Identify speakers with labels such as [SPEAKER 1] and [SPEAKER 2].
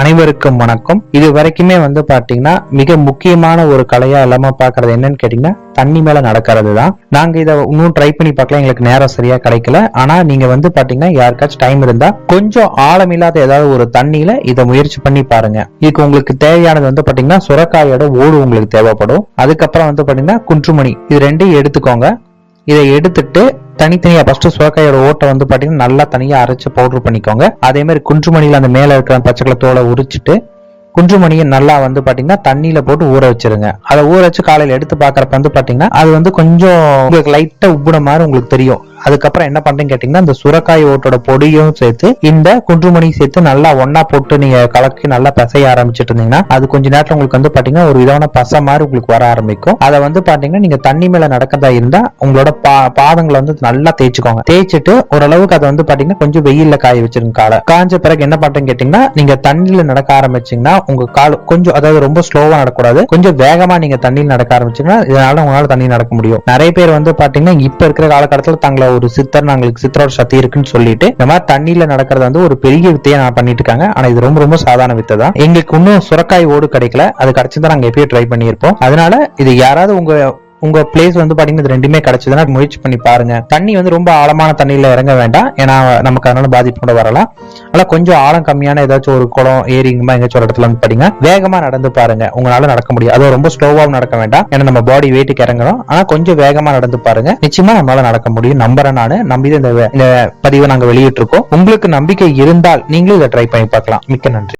[SPEAKER 1] அனைவருக்கும் வணக்கம். இது வரைக்குமே வந்து பாத்தீங்கன்னா மிக முக்கியமான ஒரு கலையா இல்லாம பாக்குறது என்னன்னு கேட்டீங்கன்னா தண்ணி மேல நடக்கிறது தான் நாங்க இதை இன்னும் ட்ரை பண்ணி பார்க்கல எங்களுக்கு நேரம் சரியா கிடைக்கல. ஆனா நீங்க வந்து பாத்தீங்கன்னா யாருக்காச்சும் டைம் இருந்தா கொஞ்சம் ஆழமில்லாத ஏதாவது ஒரு தண்ணியில இதை முயற்சி பண்ணி பாருங்க. இதுக்கு உங்களுக்கு தேவையானது வந்து பாத்தீங்கன்னா சுரக்காயோட ஓடு உங்களுக்கு தேவைப்படும். அதுக்கப்புறம் வந்து பாத்தீங்கன்னா குன்றுமணி. இது ரெண்டையும் எடுத்துக்கோங்க. இதை எடுத்துட்டு தனித்தனியா ஃபர்ஸ்ட் சுரக்காயோட ஓட்டை வந்து பார்த்தீங்கன்னா நல்லா தனியா அரைச்சு பவுடர் பண்ணிக்கோங்க. அதே மாதிரி குன்றுமணியில அந்த மேல இருக்கிற பச்சைக்கலை தோலை உரிச்சிட்டு குன்றுமணியை நல்லா வந்து பாத்தீங்கன்னா தண்ணியில போட்டு ஊற வச்சிருங்க. அதை ஊற வச்சு காலையில எடுத்து பாக்குறப்ப வந்து பாத்தீங்கன்னா அது வந்து கொஞ்சம் உங்களுக்கு லைட்டா உப்புன மாதிரி உங்களுக்கு தெரியும். அதுக்கப்புறம் என்ன பண்றீங்க கேட்டீங்கன்னா இந்த சுரக்காய் ஓட்டோட பொடியும் சேர்த்து இந்த குன்றுமணி சேர்த்து நல்லா ஒன்னா போட்டு நீங்க கலக்கி நல்லா பசைய ஆரம்பிச்சிட்டு இருந்தீங்கன்னா அது கொஞ்ச நேரத்தில் உங்களுக்கு வந்து பாத்தீங்கன்னா ஒரு விதமான பசை மாதிரி உங்களுக்கு வர ஆரம்பிக்கும். அதை வந்து பாத்தீங்கன்னா நீங்க தண்ணி மேல நடக்கிறதா இருந்தா உங்களோட பா பாதங்களை வந்து நல்லா தேய்ச்சிக்கோங்க. தேய்ச்சிட்டு ஓரளவுக்கு அதை வந்து பாத்தீங்கன்னா கொஞ்சம் வெயில்ல காய வச்சிருங்க காலை. காஞ்ச பிறகு என்ன பண்றீங்க கேட்டீங்கன்னா நீங்க தண்ணியில நடக்க ஆரம்பிச்சீங்கன்னா உங்க கால் கொஞ்சம் அதாவது ரொம்ப ஸ்லோவா நடக்கூடாது கொஞ்சம் வேகமா நீங்க தண்ணியில் நடக்க ஆரம்பிச்சீங்கன்னா இதனால உங்களால தண்ணி நடக்க முடியும். நிறைய பேர் வந்து பாத்தீங்கன்னா இப்ப இருக்கிற காலகட்டத்தில் தங்களை ஒரு சித்தர் நாங்களுக்கு சித்தரோட சக்தி இருக்குன்னு சொல்லிட்டு இந்த மாதிரி தண்ணியில நடக்கிறது வந்து ஒரு பெரிய வித்தையை நான் பண்ணிட்டு இருக்காங்க ஆனா இது ரொம்ப ரொம்ப சாதாரண வித்தை தான். எங்களுக்கு இன்னும் சுரக்காய் ஓடு கிடைக்கல. அது கிடைச்சதா நாங்க எப்பயும் ட்ரை பண்ணியிருப்போம். அதனால இது யாராவது உங்க உங்க பிளேஸ் வந்து பாத்தீங்கன்னா இது ரெண்டுமே கிடைச்சதுன்னா முயற்சி பண்ணி பாருங்க. தண்ணி வந்து ரொம்ப ஆழமான தண்ணியில இறங்க வேண்டாம். ஏன்னா நமக்கு அதனால பாதிப்பு கூட வரலாம். ஆனா கொஞ்சம் ஆழம் கம்மியான ஏதாச்சும் ஒரு குளம் ஏரிங்கமா இந்த எங்கேயாச்சும் ஒரு இடத்துல வந்து பாத்தீங்கன்னா வேகமா நடந்து பாருங்க. உங்களால நடக்க முடியும் அதுவும் ரொம்ப ஸ்லோவா நடக்க வேண்டாம். ஏன்னா நம்ம பாடி வெயிட்டுக்கு இறங்குறோம். ஆனா கொஞ்சம் வேகமா நடந்து பாருங்க. நிச்சயமா நம்மளால நடக்க முடியும். நம்புறேன் நானு. நம்பி இந்த இந்த பதிவை நாங்க வெளியிட்டு இருக்கோம் உங்களுக்கு நம்பிக்கை இருந்தால் நீங்களும் இதை ட்ரை பண்ணி பார்க்கலாம். மிக்க நன்றி.